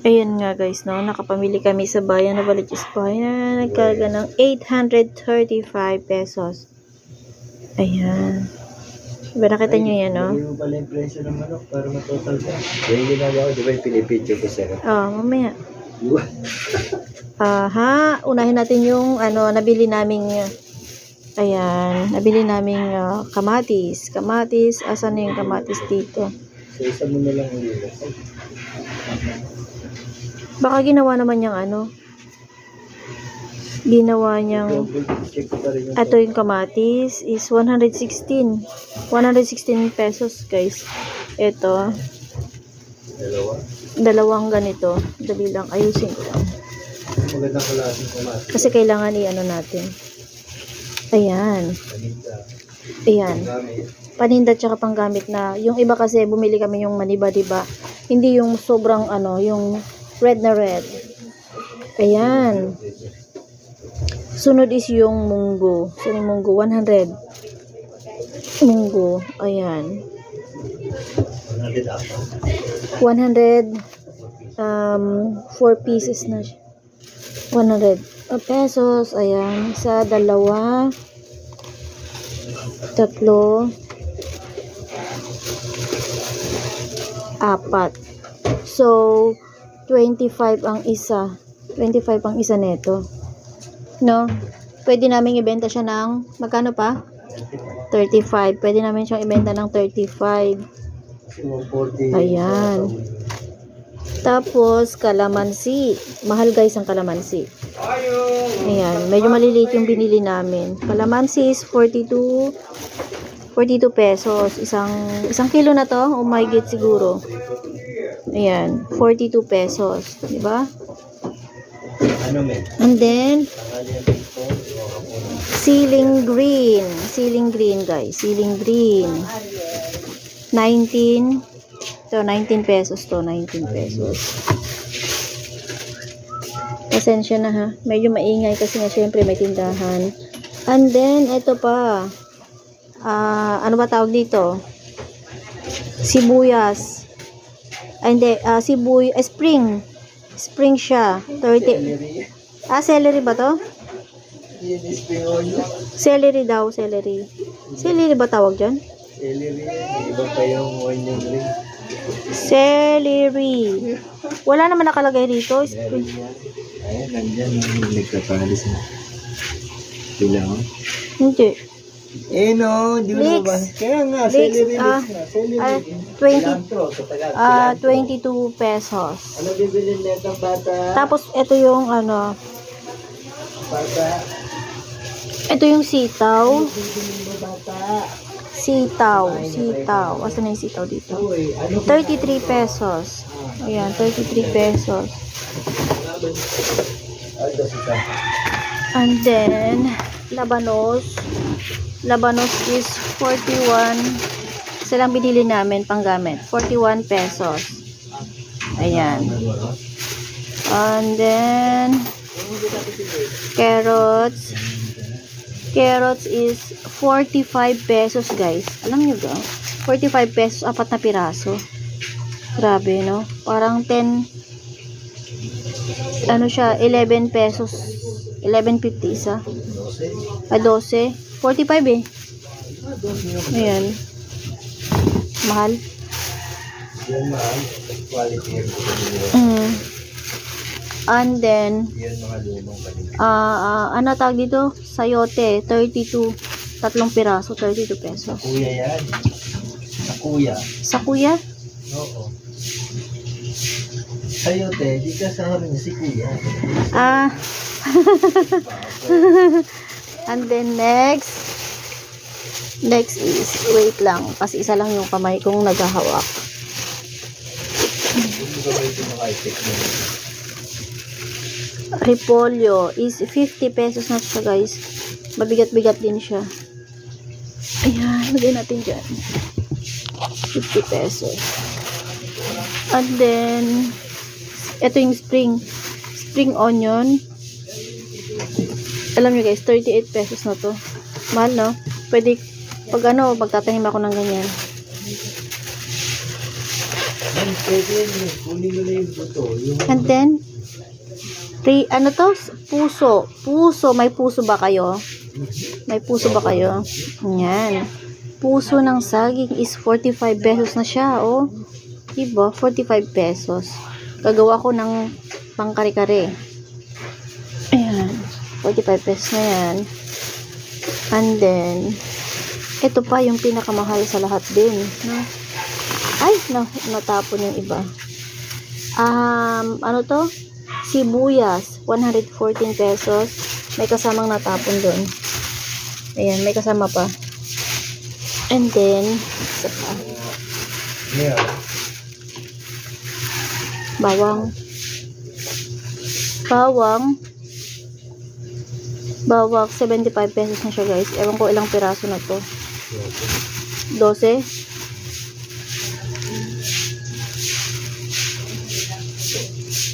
Ayan nga guys, no? Nakapamili kami sa bayan na Baliches Bayan. Nagkarga ng 835 pesos. Ayan. Diba nakita nyo yan, no? Hindi mo pala yung presyo ng manok para matotal ka. Yung ginagawa di ba yung pinipicture ko sa'yo? Oh, mamaya. Diba? Aha, unahin natin yung ano, nabili naming ayan, nabili naming ah, kamatis. Kamatis, asan na yung kamatis dito? So, isa mo na lang ulit. Baka ginawa naman niyang ano, ginawa niyang Ito yung kamatis is 116. 116 pesos, guys. Ito, dalawa. dalawang ganito. Dali lang, ayusin ko lang. Kasi kailangan i-ano natin. Ayan. Ayan. Paninda tsaka panggamit na. Yung iba kasi bumili kami yung maniba, diba? Hindi yung sobrang ano, yung red na red. Ayan. Sunod is yung munggo. So, yung munggo, 100. Munggo. Ayan. 100 apa. 100 um 4 pieces na siya. 100 pesos. Ayan. Isa, dalawa, tatlo, apat. So, 25 ang isa. 25 ang isa neto. No? Pwede namin ibenta siya ng, magkano pa? 35. Pwede namin siyang ibenta ng 35. Kasi 140. Ayan. Tapos, kalamansi. Mahal guys ang kalamansi. Ayan. Medyo maliliit yung binili namin. Kalamansi is 42 42 pesos. Isang isang kilo na to. Oh my god siguro. Ayan. 42 pesos. di ba? Ano men? And then, dito. ceiling green. Ceiling green guys. Ceiling green. 19 to 19 pesos to 19 pesos. Pasensya na ha. Medyo maingay kasi nga syempre may tindahan. And then, ito pa. Ah, ano ba tawag dito? Sibuyas. Ay, hindi. ah, sibuy, ah, spring. Spring siya. 30. Celery. Ah, celery ba to? Celery daw, celery. Celery ba tawag dyan? Celery. Iba pa yung onion ring. Celery. Wala naman nakalagay dito. Meron Spring. yan. Ayun, nandyan yung nagkakalis na. Sila oh. Hindi. Eh no, di mo ba? Kaya nga, Leeks, celery ah, leeks nga. Celery. ah, 20 Cilantro, sa Tagalog. Ah, cilantro. 22 pesos. Ano bibili netong bata? Tapos ito yung ano, Bata. ito yung sitaw. Bibili mo bata. Sitaw, sitaw. Asan na yung sitaw dito? Uy, ano 33 pesos. Ayan, 33 pesos. Ano sita? And then, labanos. Labanos is 41. Isa lang binili namin panggamit. 41 pesos. Ayan. And then, carrots. Carrots is 45 pesos, guys. Alam nyo ba? 45 pesos, apat na piraso. Grabe, no? Parang 10, ano siya, 11 pesos. 11.50 isa. Ah, 12. 45 eh. Ayan. Mahal. Yan mahal. Quality. Mm. And then, ah ah, ano tawag dito? Sayote, 32. Tatlong piraso, 32 pesos. Kuya yan. Sa kuya. Sa kuya? Oo. Sa'yo, te, di ka sa si kuya. Ah. And then next, next is, wait lang, kasi isa lang yung kamay kong naghahawak. Repolyo is 50 pesos na siya guys. Mabigat-bigat din siya. Ayan, lagay natin dyan. 50 pesos. And then, ito yung spring. Spring onion. Alam nyo guys, 38 pesos na to. Mahal no? Pwede, pag ano, magtatanim ako ng ganyan. Yan pwede yun. Kunin mo na yung buto. Yung And then, pre, ano to? Puso. Puso. May puso ba kayo? May puso ba kayo? Yan. Puso ng saging is 45 pesos na siya, oh. Diba? 45 pesos. Gagawa ko ng pangkare-kare. Ayan. 45 pesos na yan. And then, ito pa yung pinakamahal sa lahat din. No? Ay, na, natapon yung iba. Um, ano to? Sibuyas, 114 pesos. May kasamang natapon doon. Ayan, may kasama pa. And then, isa pa. Yeah. Bawang. Bawang. Bawang, 75 pesos na siya guys. Ewan ko ilang piraso na to. 12.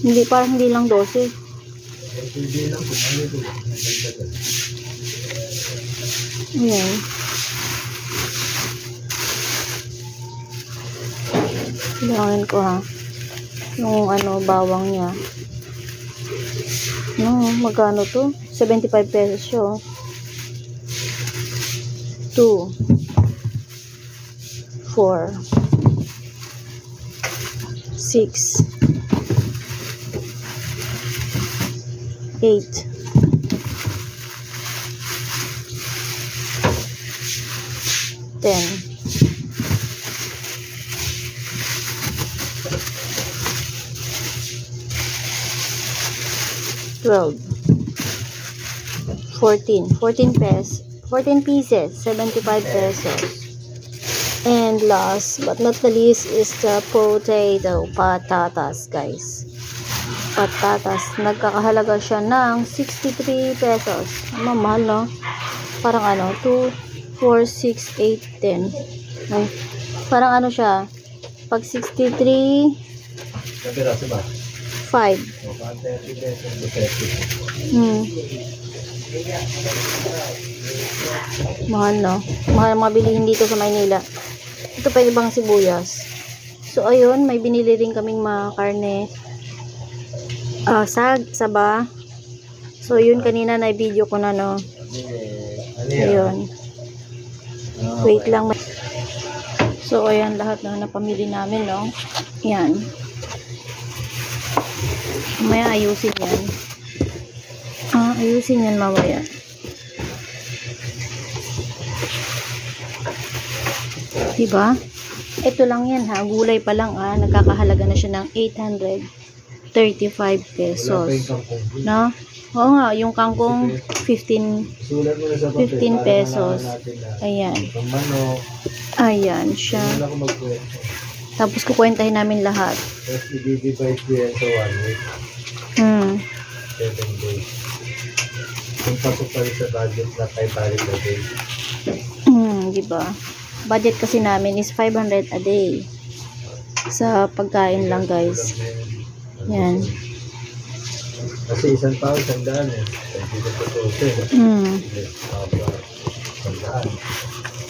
Hindi, parang hindi lang 12. Hindi lang kung ano ito. Nagdagdagan. Ayan. Kailangan ko ha. Yung ano, bawang niya. No, magkano to? 75 pesos siya. oh. 2 4 6 8 10 12 14 14 pesos 14 pieces 75 pesos. And last but not the least is the potato patatas guys. Patatas. Nagkakahalaga siya ng 63 pesos. Mamahal no? Parang ano 2 4 6 8 10 Ay, parang ano siya? Pag 63 Kapiraso ba? 5 O, kung 30 pesos, 30. Hmm. Mahal, no? Mahal ang mga bilihin dito sa Maynila. Ito pa ibang sibuyas. So, ayun, may binili rin kaming mga karne. Ah, sag, saba. So, yun kanina na video ko na, no? Ayun. Wait lang. So, ayan lahat na napamili namin, no? Yan. Mamaya ayusin yan. Ah, ayusin yan mamaya. Diba? Ito lang yan ha. Gulay pa lang ah. Nagkakahalaga na siya ng 835 Wala pesos. No? Oo nga, yung kangkong 15. Sulat mo na sa papel. 15 para pesos. Ayan. Ayan siya. Tapos kukwentahin namin lahat. Tapos i-divide ko yan sa one week. Hmm. 7 days. Pasok pa rin sa budget na 500 a day. Hmm, di ba? Budget kasi namin is 500 a day. Sa pagkain lang, guys. Yan. Kasi isang tao, isang daan eh. Hindi ko tutusin. Hmm. Isang daan.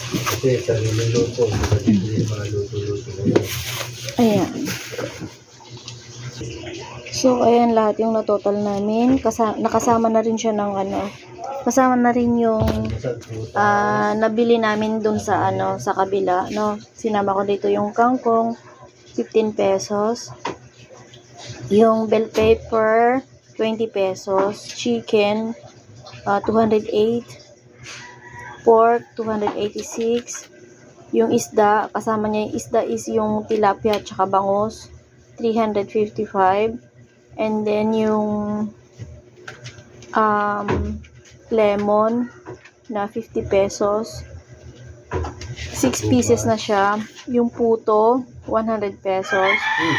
Kasi sarili luto. Hindi yung mga luto-luto. Ayan. So, ayan lahat yung na-total namin. Kasa nakasama na rin siya ng ano. Kasama na rin yung ah nabili namin dun sa ano sa kabila no? Sinama ko dito yung kangkong 15 pesos. Yung bell pepper 20 pesos. Chicken ah, 208 pork 286 yung isda kasama niya yung isda is yung tilapia at saka bangus 355 and then yung um, lemon na 50 pesos. 6 pieces na siya. Yung puto, 100 pesos. Yun.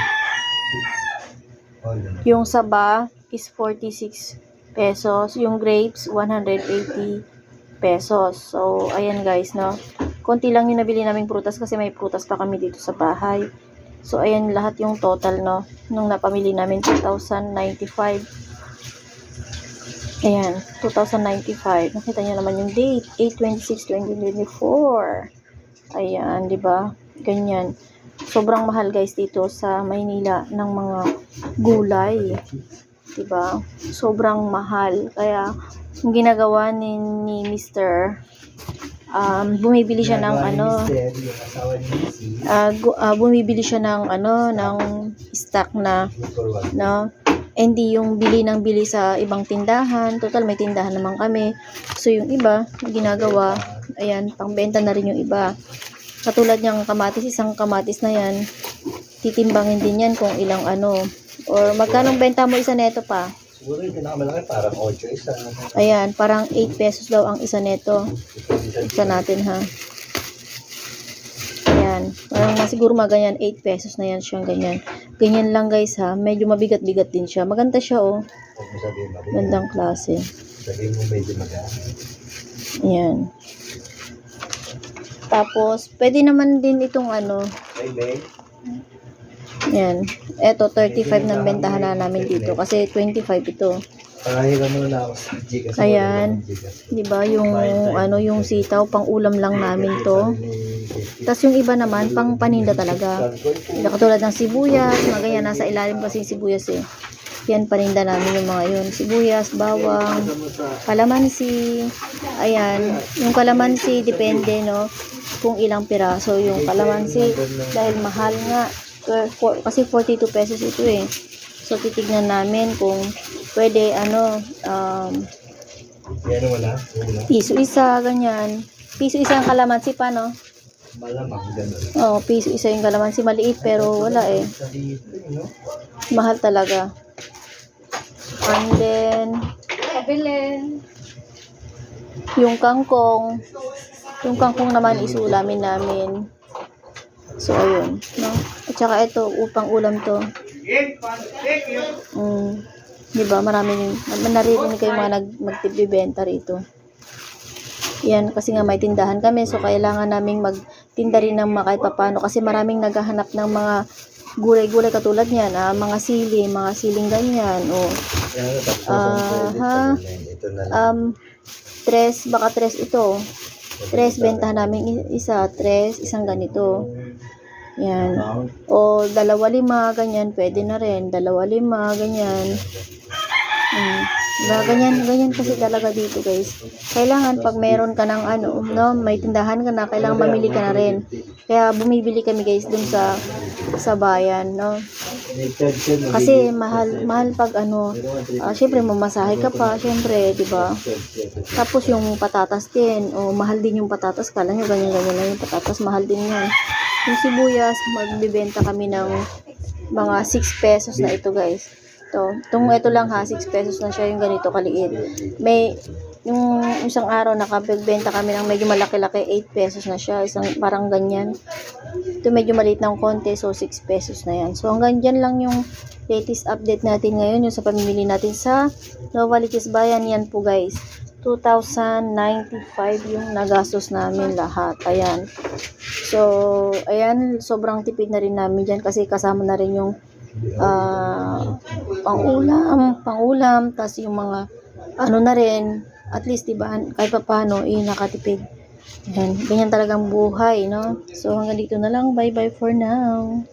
Yung saba is 46 pesos. Yung grapes, 180 pesos. So, ayan guys, no. Konti lang yung nabili naming prutas kasi may prutas pa kami dito sa bahay. So, ayan lahat yung total, no. Nung napamili namin, 2,095. Ayan, 2,095. Nakita niyo naman yung date, 8-26-2024. Ayan, di ba? Ganyan. sobrang mahal guys dito sa Maynila ng mga gulay. 'Di ba? Sobrang mahal. Kaya yung ginagawa ni, ni Mr. um, bumibili siya ng ano, ah, gu- ah, bumibili siya ng ano, ng stock na no? Hindi yung bili ng bili sa ibang tindahan. Total, may tindahan naman kami. So, yung iba, ginagawa, ayan, pangbenta na rin yung iba. Katulad niyang kamatis, isang kamatis na yan, titimbangin din yan kung ilang ano. Or magkano benta mo isa neto pa? Siguro yung pinakamalaki parang 8 isa. Ayan, parang 8 pesos daw ang isa neto. Isa natin ha. Ayan. Parang siguro mga ganyan, 8 pesos na yan siyang ganyan. Ganyan lang guys ha. Medyo mabigat-bigat din siya. Maganda siya oh. Gandang klase. Sabihin mo medyo magaan. Ayan. Tapos, pwede naman din itong ano. May Ayan. Eto, 35 ng bentahan na namin dito. Kasi 25 ito. Pakahiram mo na ako sa Gcash. Ayan. 'Di ba Yung ano, yung sitaw, pang ulam lang namin to. Tapos yung iba naman, pang paninda talaga. Katulad ng sibuyas, mga ganyan, nasa ilalim kasi yung sibuyas eh. Yan, paninda namin yung mga yun. Sibuyas, bawang, kalamansi, ayan. Yung kalamansi, depende, no? Kung ilang piraso yung kalamansi. Dahil mahal nga. For- Kasi 42 pesos ito eh. So, titignan namin kung pwede, ano, um, Yan wala. Wala. piso isa, ganyan. Piso isa ang kalamansi pa, no? Malamang ganun. Oo, piso isa yung kalamansi. Maliit, pero wala eh. No? Mahal talaga. And then, Pabilin. yung kangkong, yung kangkong naman isulamin namin. So, ayun. No? At saka ito, upang ulam to. Mm, di ba? Marami rin, naririnig kayo mga nag, magtibibenta rito. Yan, kasi nga may tindahan kami, so kailangan naming magtinda rin ng mga kahit papano kasi maraming naghahanap ng mga gulay-gulay katulad niyan, ah, mga sili, mga siling ganyan, o Ah, ha? Um, tres, baka tres ito. Tres, bentahan namin isa, tres, isang ganito. Yan. O dalawa lima, ganyan, pwede na rin. Dalawa lima, ganyan. Mm. Ganyan, ganyan kasi talaga dito guys. Kailangan pag meron ka ng ano, no, may tindahan ka na, kailangan mamili ka na rin. Kaya bumibili kami guys dun sa sa bayan, no. Kasi mahal, mahal pag ano, ah, syempre mamasahe ka pa, syempre, di ba? Tapos yung patatas din, o mahal din yung patatas, kala nyo ganyan-ganyan lang yung patatas, mahal din yan. Yung sibuyas, magbibenta kami ng mga 6 pesos na ito guys. Ito, itong ito lang ha, 6 pesos na siya yung ganito kaliit. May, yung isang araw nakapagbenta kami ng medyo malaki-laki, 8 pesos na siya, isang parang ganyan. Ito medyo maliit ng konti, so 6 pesos na yan. So hanggang dyan lang yung latest update natin ngayon, yung sa pamimili natin sa Novaliches Bayan, yan po guys. 2,095 yung nagastos namin lahat. Ayan. So, ayan, sobrang tipid na rin namin dyan kasi kasama na rin yung ah pang-ulam, pang-ulam, tas yung mga ano na rin, at least, diba, kahit pa paano, eh, nakatipid. Ayan, ganyan talagang buhay, no? So, hanggang dito na lang. Bye-bye for now.